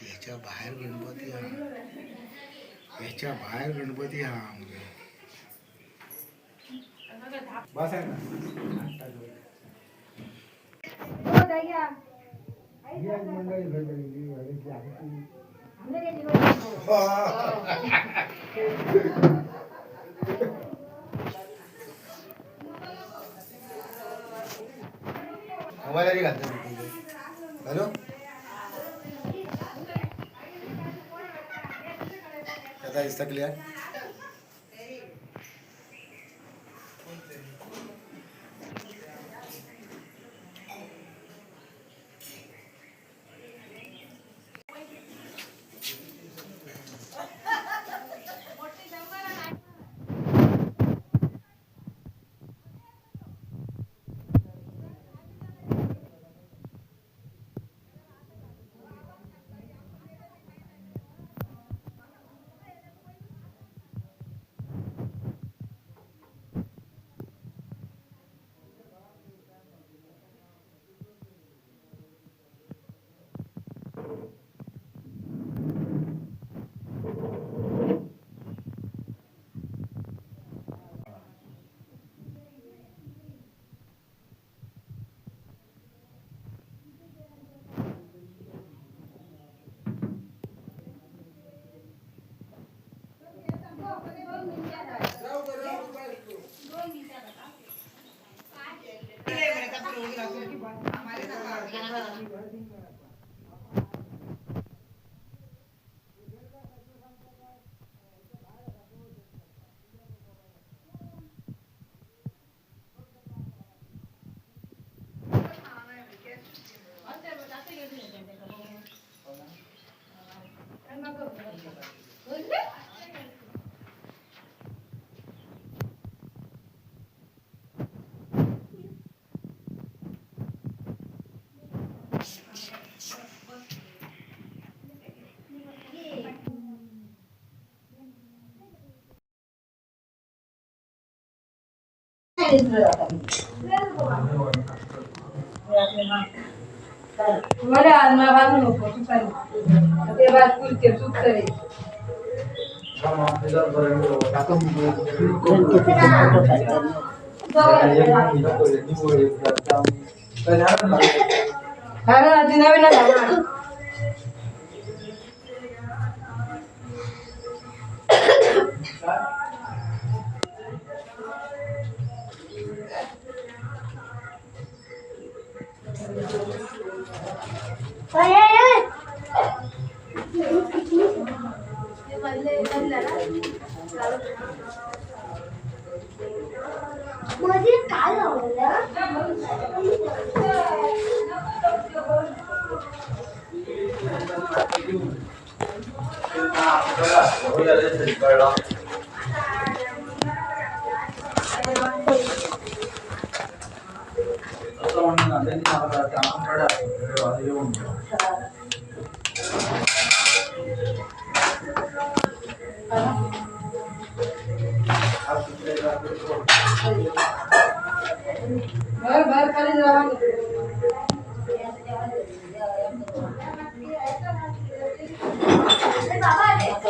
ह्याच्या बाहेर गणपती हा. ह्याच्या बाहेर गणपती हा म्हणजे बस आहे ना? ही. हवाला घालतो हॅलो? त्याचा Yang. आज मला बाजू नको तू चाल ते बाज कुलते तू करे अरे తినవినా Oh, yeah, yeah. Ricardo. అసలు అందరినీ మాట్లాడతాను అక్కడ అదే ఉంటాం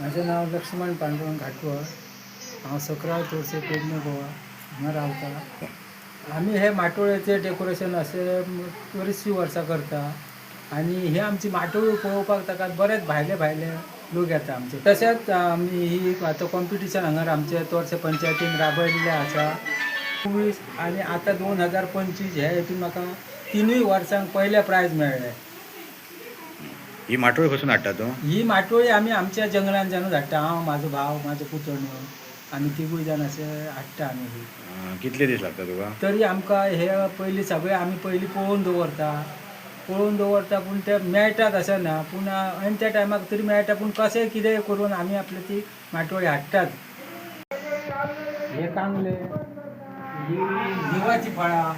माझं नाव लक्ष्मण पांडुरंग घाटवळ हांव सकराव तोरसे पेडणे गोवा हांगा रावता आमी हे माटोळेचें डेकोरेशन असे बरीचशी वर्सां करता आनी हे आमची माटोळी पळोवपाक ताका बरेच भायले भायले लोक येता आमचे. तशेंच आमी ही आतां कॉम्पिटिशन हांगा आमचे तोरसे पंचायतीन राबयल्लें आसा चोवीस आनी आतां दोन हजार पंचवीस ह्या हेतून म्हाका तिनूय वर्सांक पयले प्रायज मेळ्ळे ही माटोळी खसून हाडटा तूं? ही माटोळी आमी आमच्या जंगलांच्यानूच हाडटा. हांव म्हाजो भाव म्हाजो पुतण्यो आमी तिगूय जाण अशे हाडटा आमी ही. कितले दीस लागता तुका तरी आमकां हे पयलीं सगळे आमी पयलीं पळोवन दवरता. पळोवन दवरता पूण ते मेळटात अशें ना. पूण आनी त्या टायमाक तरी मेळटा पूण कशें कितें करून आमी आपली ती माटोळी हाडटात. हे कांगले ही दिवाची फळां.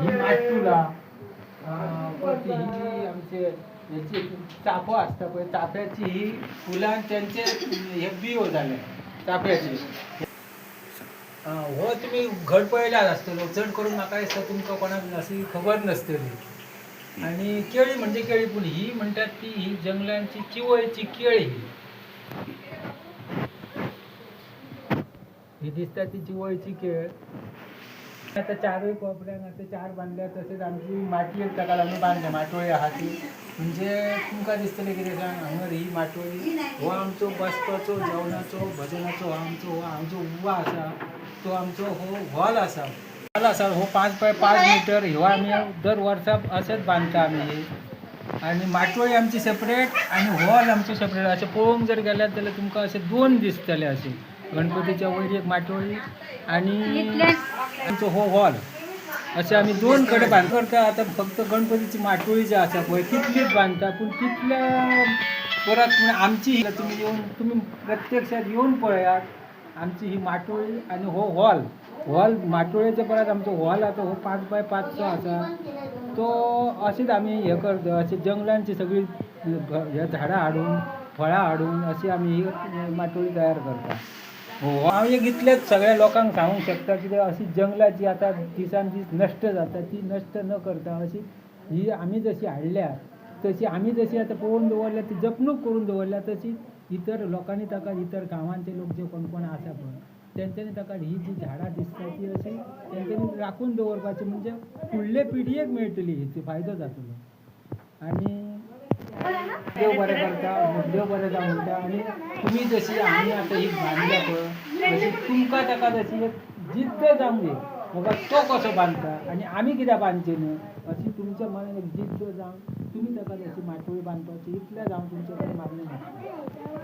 ही माटुला. परती ही आमचे याची चाफं आसता पळय चाफ्याची ही फुलां त्यांचे हे बियो जाले चाफ्याची. आ, हो तुमी घड पळयल्यात आसतलो चड करून म्हाका दिसता तुमकां कोणाक अशी खबर नासतली आनी केळी म्हणजे केळी पूण ही म्हणटात ती ही जंगलांची चिवळची केळी. ही ही दिसता ती चिवळची केळ. आता चारही कोपऱ्या आता चार बांधल्या तशेंच आमची माटी एक ताका लागून बांधल्या माटोळी आहा ती म्हणजे तुमकां दिसतलें कितें सांग हांगर ही माटोळी हो आमचो बसपाचो जेवणाचो भजनाचो हो आमचो हो आमचो उवा आसा तो आमचो हो हॉल आसा हॉल आसा हो पांच बाय पांच मिटर ह्यो आमी दर वर्सा अशेंच बांदता आमी आनी माटोळी आमची सेपरेट आनी हॉल आमचो सेपरेट अशें पळोवंक जर गेल्यार जाल्यार तुमकां अशें दोन दिसतले अशें गणपतीच्या वयर एक माटोळी आनी आमचो हो हॉल. अशें आमी दोन कडेन बांद करता आतां फक्त गणपतीची माटोळी जी आसा पळय तितलीच बांदता पूण तितल्या परत पूण आमची ही तुमी येवन तुमी प्रत्यक्षात येवन पळयात आमची ही माटोळी आनी हो हॉल. हॉल माटोळेचे परत आमचो हॉल आसा हो पांच बाय पांचचो आसा तो अशीच आमी हे करता. अशी जंगलांची सगळी झाडां हाडून फळां हाडून अशी आमी ही माटोळी तयार करता. हो. हांव एक इतलेंच सगळ्या लोकांक सांगूंक शकता कितें अशी जंगलां जी आतां दिसान दीस नश्ट जाता ती नश्ट न करता अशी ही आमी जशी हाडल्या तशी आमी जशी आतां पळोवन दवरल्या ती जपणूक करून दवरल्या तशी इतर लोकांनी ताका इतर गांवांचे लोक जे कोण कोण आसा पळय तेंच्यांनी ताका ही जी झाडां दिसता ती अशी तेंच्यांनी राखून दवरपाची म्हणजे फुडले पिडयेक मेळटली हेचो फायदो जातलो. आनी देव बरें करता देव बरें जा म्हणटा आनी तुमी जशी आमी आतां ही बांदल्या पळय तशी तुमकां ताका तशी एक जिद्द जावंक दी. बाबा तो कसो बांदता आनी आमी कित्याक बांदचें न्हय अशी तुमच्या मनान एक जिद्द जावन तुमी ताका जशी माटोळी बांदपाची इतलें जावन तुमचे कडेन म्हाका